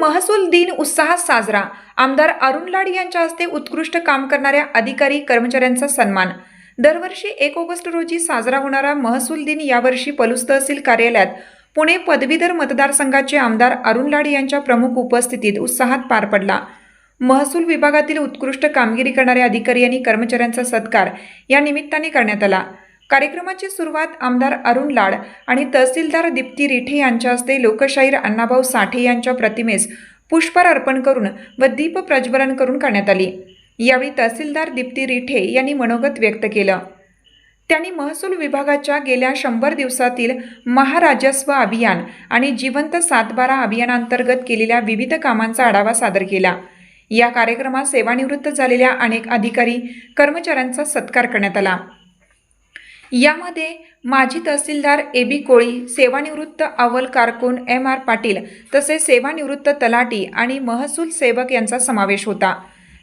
महसूल दिन उत्साहात साजरा. आमदार अरुण लाड यांच्या हस्ते उत्कृष्ट काम करणाऱ्या अधिकारी कर्मचाऱ्यांचा सन्मान. दरवर्षी एक ऑगस्ट रोजी साजरा होणारा महसूल दिन यावर्षी पलूस तहसील कार्यालयात पुणे पदवीधर मतदारसंघाचे आमदार अरुण लाड यांच्या प्रमुख उपस्थितीत उत्साहात पार पडला. महसूल विभागातील उत्कृष्ट कामगिरी करणाऱ्या अधिकारी आणि कर्मचाऱ्यांचा सत्कार या निमित्ताने करण्यात आला. कार्यक्रमाची सुरुवात आमदार अरुण लाड आणि तहसीलदार दीप्ती रिठे यांच्या हस्ते लोकशाहीर अण्णाभाऊ साठे यांच्या प्रतिमेस पुष्पहार अर्पण करून व दीप प्रज्वलन करून करण्यात आली. यावेळी तहसीलदार दीप्ती रिठे यांनी मनोगत व्यक्त केलं. त्यांनी महसूल विभागाच्या गेल्या शंभर दिवसातील महाराजस्व अभियान आणि जिवंत सातबारा अभियानांतर्गत केलेल्या विविध कामांचा आढावा सादर केला. या कार्यक्रमात सेवानिवृत्त झालेल्या अनेक अधिकारी कर्मचाऱ्यांचा सत्कार करण्यात आला. यामध्ये माजी तहसीलदार ए बी कोळी सेवानिवृत्त अव्वल कारकून एम आर पाटील तसेच सेवानिवृत्त तलाटी आणि महसूल सेवक यांचा समावेश होता.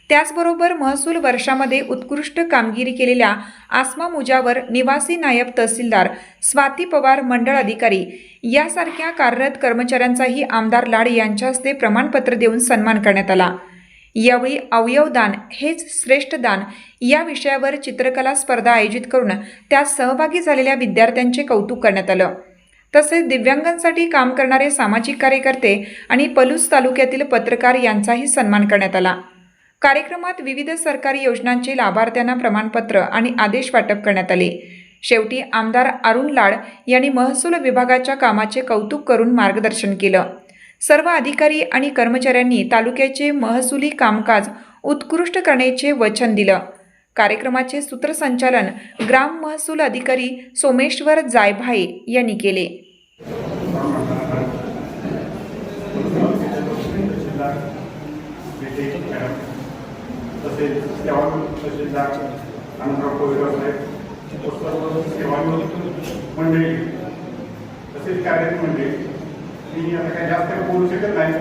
त्याचबरोबर महसूल वर्षामध्ये उत्कृष्ट कामगिरी केलेल्या आसमा मुजावर निवासी नायब तहसीलदार स्वाती पवार मंडळ अधिकारी यासारख्या कार्यरत कर्मचाऱ्यांचाही आमदार लाड यांच्या हस्ते प्रमाणपत्र देऊन सन्मान करण्यात आला. यावेळी अवयवदान हेच श्रेष्ठ दान या विषयावर चित्रकला स्पर्धा आयोजित करून त्यात सहभागी झालेल्या विद्यार्थ्यांचे कौतुक करण्यात आलं. तसेच दिव्यांगांसाठी काम करणारे सामाजिक कार्यकर्ते आणि पलूस तालुक्यातील पत्रकार यांचाही सन्मान करण्यात आला. कार्यक्रमात विविध सरकारी योजनांचे लाभार्थ्यांना प्रमाणपत्र आणि आदेश वाटप करण्यात आले. शेवटी आमदार अरुण लाड यांनी महसूल विभागाच्या कामाचे कौतुक करून मार्गदर्शन केलं. सर्व अधिकारी आणि कर्मचाऱ्यांनी तालुक्याचे महसुली कामकाज उत्कृष्ट करण्याचे वचन दिलं. कार्यक्रमाचे सूत्रसंचालन ग्राम महसूल अधिकारी सोमेश्वर जायभाई यांनी केले. तसेच मी आता काही जास्त बोलू शकत नाही.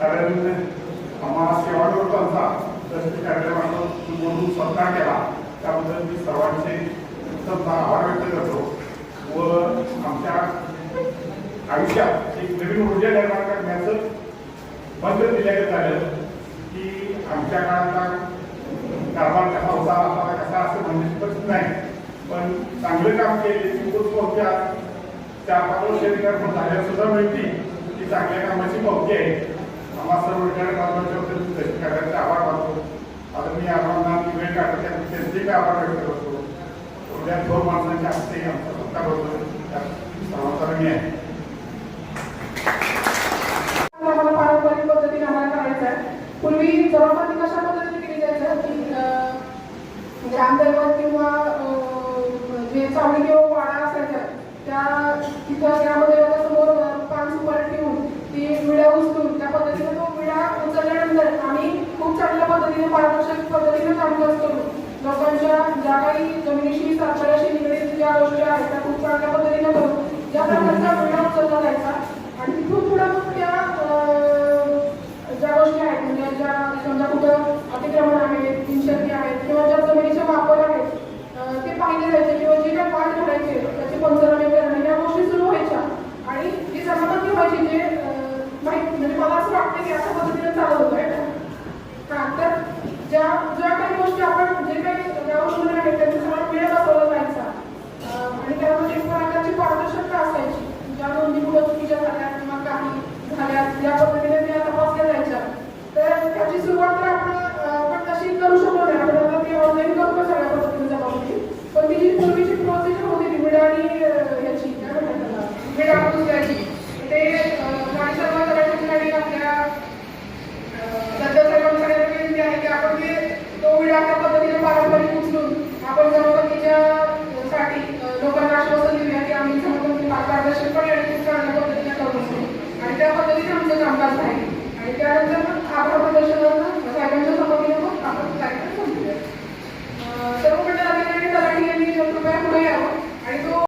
कारण आम्हाला सेवानिवृत्तांचा तसेच कार्यक्रमाचा बोलून सत्कार केला. त्याबद्दल मी सर्वांचे उत्तम आभार व्यक्त करतो. व आमच्या आयुष्यात एक नवीन ऊर्जा निर्माण करण्याचं बंद दिल्याचं झालं की आमच्या काळातला कारभार कसा होता आता कसा असं म्हणण्याची प्रश्न नाही. पण चांगलं काम केले खूप पावत्या चार पाच वर्ष झाल्या सुद्धा मिळते चांगल्या कामाची पावती आहे. आम्हा सर्व रिटायर तशी कार्याचे आभार मानतो आता मी आम्हाला वेळ काढतो त्या त्यांचे आभार व्यक्त करतो. थोड्या दोन माणसांच्या हस्ते आमचा सत्कार होतो. सर्वांचा आहे. आम्हाला पारंपरिक पद्धतीने आम्हाला करायचं आहे. पूर्वी जबाबदारी कशा पद्धतीने केली जायचं की ग्रामदैवत किंवा जे चावडी किंवा वाडा असायच्या त्या तिथं त्यामध्ये अं, पान सुपारी ठेवून ती विड्या उचलून त्या पद्धतीने तो विडा उचलल्यानंतर आम्ही खूप चांगल्या पद्धतीने पारदर्शक पद्धतीने कामकाज करू लोकांच्या ज्या काही जमिनीशी सातबाऱ्याशी निगडीत ज्या गोष्टी आहेत त्या खूप चांगल्या पद्धतीने करू या प्रकारचा परिणाम चालला जायचा. आणि तिथून पुढे मग त्या अं, ज्या गोष्टी आहेत म्हणजे ज्या समजा कुठं अतिक्रमण आहे दिनशर्ती आहेत किंवा ज्या जमिनीचे वापर आहेत अं, ते पाहिले जायचे किंवा जे काय वाद घडायचे त्याचे पंचनामे करणे या गोष्टी सुरू व्हायच्या आणि जी समाधान व्हायची जे अं, माहीत म्हणजे मला असं वाटतं की अशा पद्धतीने चालत होतं आहे हा तर ज्या ज्या काही गोष्टी आपण जे काही ज्या आहे आहेत त्यांचा सगळा वेळ बसवला जायचा आणि त्यामध्ये एक प्रकारची पारदर्शकता असायची ज्या नोंदी कुठं चुकीच्या झाल्या किंवा काही झाल्या या पद्धतीने त्या तपासल्या जायच्या तर त्याची सुरुवात तर आपण अं, आपण तशी करू शकलो नाही आपण आता ते ऑनलाईन करतो सगळ्या पद्धतीने जबाबदारी पण ती जी पूर्वीची प्रोसिजर होती ती आणि अं, याची काय म्हणतात त्याला विडा ते गाडी सर्व करायची गाडी आपल्या आपण जमपतीच्यासाठी लोकांना आश्वासन देऊया की आम्ही जमपती पारदर्शकपणे आणि खूप चांगल्या पद्धतीने करू शकतो. आणि त्या पद्धतीने आमचं कामकाज आहे आणि त्यानंतर आभार प्रदर्शन